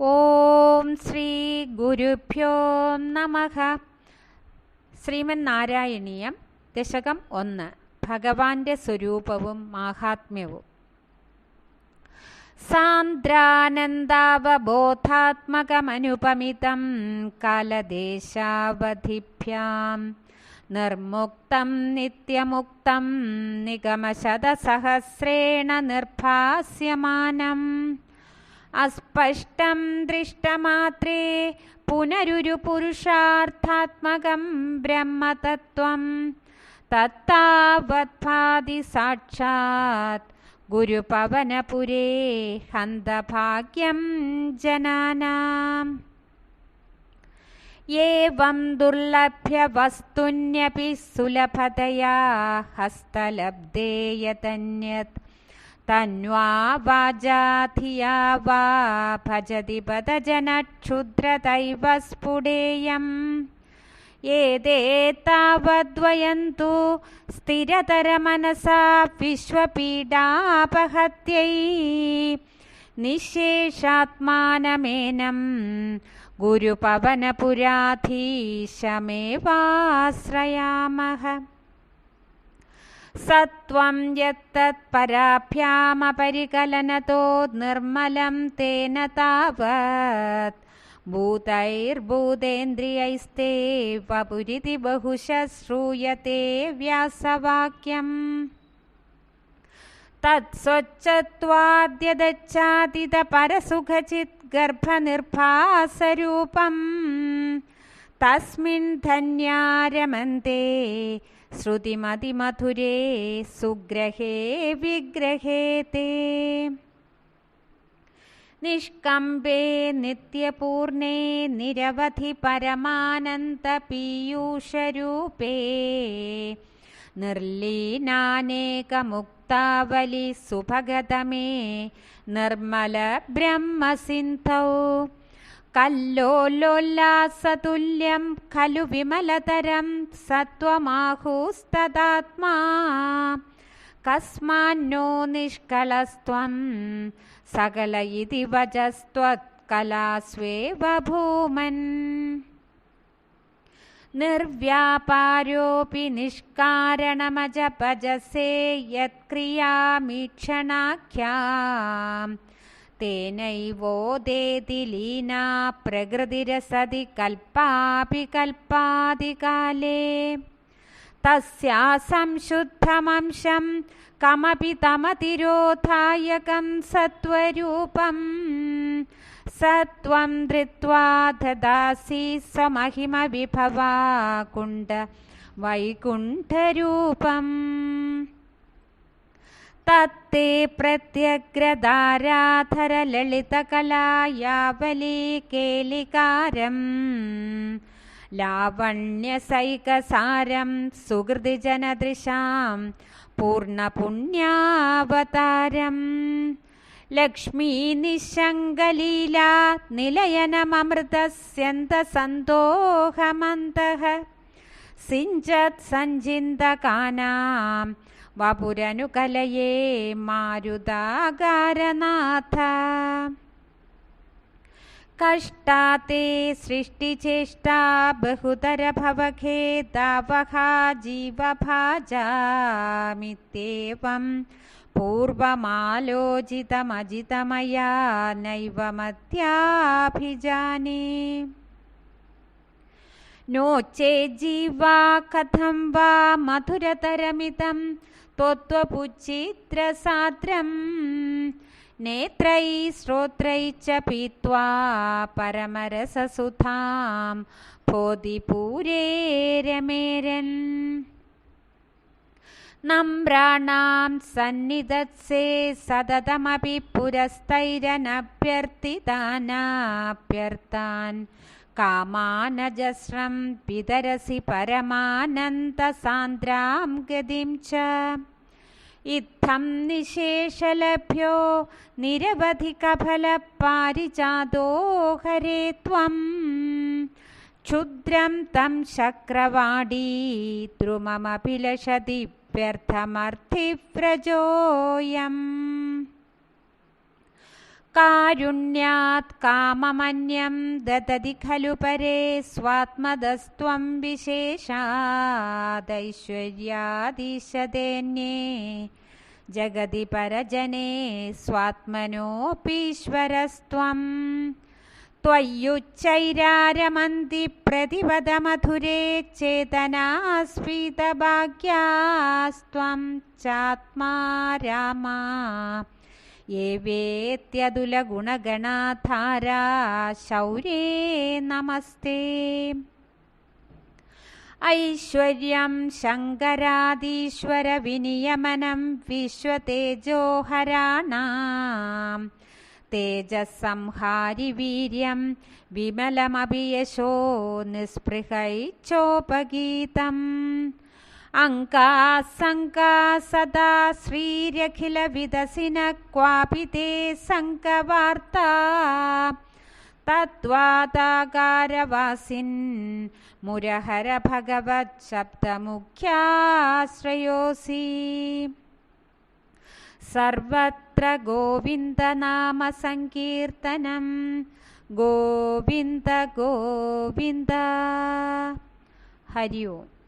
ഓം ശ്രീ ഗുരുഭ്യോ നമ. ശ്രീമന്നാരായണീയം ദശകം ഒന്ന്. ഭഗവാന്റെ സ്വരൂപവും മാഹാത്മ്യവും. സാന്ദ്രാനന്ദാവബോധാത്മകമനുപമിതം കാലദേശാവധിഭ്യാം. നിർമുക്തം നിത്യമുക്തം നിഗമശതസഹസ്രേണ നിർഭാസ്യമാനം. अस्पष्टं दृष्टमात्रे पुनरुरुपुरुषार्थात्मकं ब्रह्मतत्त्वं तत्तावद्भादिसाक्षात् गुरुपवनपुरे हन्तभाग्यं जनानाम्। एवं दुर्लभ्यवस्तुन्यपि सुलभतया हस्तलब्धे यतन्यत्। തന്വാ വാജാധിയാ വാ ഭജതി പദജനക്ഷുദ്രതൈവ സ്ഫുടേയം ഏതേത്താവദ്വയന്തു സ്ഥിരതരമനസാ विश्वपीडापहत्यै। നിശേഷാത്മാനമേനം ഗുരുപവനപുരാധീശമേവാശ്രയാമः स यत्तत्पराभ्यामपरिकलनतो निर्मलं तेन तावत्। भूतैर्भूतेन्द्रियैस्ते वपुरिति बहुश श्रूयते व्यासवाक्यम्। तत्स्वच्छत्वाद्यदच्छादितपरसुखचिद्गर्भनिर्भासरूपम् പരസുഖചിത് ഗർഭനിർഭാസരൂപം തസ്മിൻ ധന്യാരമന്തെ. ശ്രുതിമതിമധുരേ സുഗ്രഹേ വിഗ്രഹേ തേ നിഷ്കമ്പേ നിത്യപൂർണേ നിരവധി പരമാനന്ദപീയൂഷരൂപേ നിർലീനാനേകമുക്താവലി കല്ലോലോല്ലാസതുല്യം ഖലു വിമലതരം സത്വമാഹൂസ്തദാത്മാ. കസ്മാന്നോ നിഷ്കളസ്ത്വം സകല ഇതി വജസ്ത്വത്കലാസ്വേവ ഭൂമൻ. നിർവ്യാപാരോപി നിഷ്കാരണമജപജസേ യത്ക്രിയാമീക്ഷണാഖ്യാം. തേനൈവോദേതി ലീനാ പ്രകൃതിരസതി കൽപ്പാപി കൽപ്പാതികാലേ തസ്യാ സംശുദ്ധമംശം കമപി തമതിരോധായകം സത്വരൂപം. സത്വം ധൃത്വാ ദദാസി സമഹിമ വിഭവാ വൈകുണ്ഠരൂപം. തത്തേ പ്രത്യഗ്രതാരാധര ലളിതകലായാവലീ കേലികാരം ലാവണ്യസൈകസാരം സുഹൃതിജനദൃശാം പൂർണപുണ്യാവതാരം ലക്ഷ്മീ നിശങ്കലീല നിലയനമൃതസ്യന്തസന്തോഹമന്തഃ സിഞ്ചത് സഞ്ചിന്തകാനാം വപുരനുകലയേ മാരുതാകാരനാഥ കഷ്ടാത്തെ സൃഷ്ടിചേഷ്ടാ ബഹുതരഭവഖേദാവഹാ ജീവഭാജാമിത്യേവം പൂർവമാലോചിതമജിതമയാ നൈവ മധ്യാഭിജാനേ नो चेज्जीवा कथं वा मधुरतरमिदं त्वत्वपुचित्रसाद्रं नेत्रैः श्रोत्रैः च पीत्वा रमेरन्। नम्राणां सन्निधत्से सततमपि पुरस्तैरनभ्यर्थितानाभ्यर्तान् कामानजस्रं पितरसि परमानन्दसान्द्रां गतिं च। इत्थं निशेषलभ्यो निरवधिकफलपारिजातो हरे त्वं। क्षुद्रं तं शक्रवाडी द्रुममपि कारुण्यात् काममन्यं ददति खलु परे स्वात्मदस्त्वं विशेषादैश्वर्यादिशदे जगति परजने स्वात्मनोऽपीश्वरस्त्वम् त्वय्युच्चैरारमन्ति प्रतिपदमधुरे चेतनास्फीतभाग्यास्त्वं चात्मा रामा। ഏവേത്യതുലഗുണഗണാധാരാ ശൗരേ നമസ്തേ. ഐശ്വര്യം ശങ്കരാദീശ്വരവിനിയമനം വിശ്വതേജോഹരാണ. തേജസംഹാരി വീര്യം വിമലമഭിയശോ നിസ്പൃഹൈ ചോപഗീതം. अङ्का सङ्का सदा श्रीरखिलविदसिन क्वापि ते सङ्कवार्ता। तत्त्वादाकारवासिन्मुरहर भगवच्छब्दमुख्याश्रयोऽसि सर्वत्र गोविन्दनामसङ्कीर्तनं। गोविन्द गोविन्द। हरि ओम्।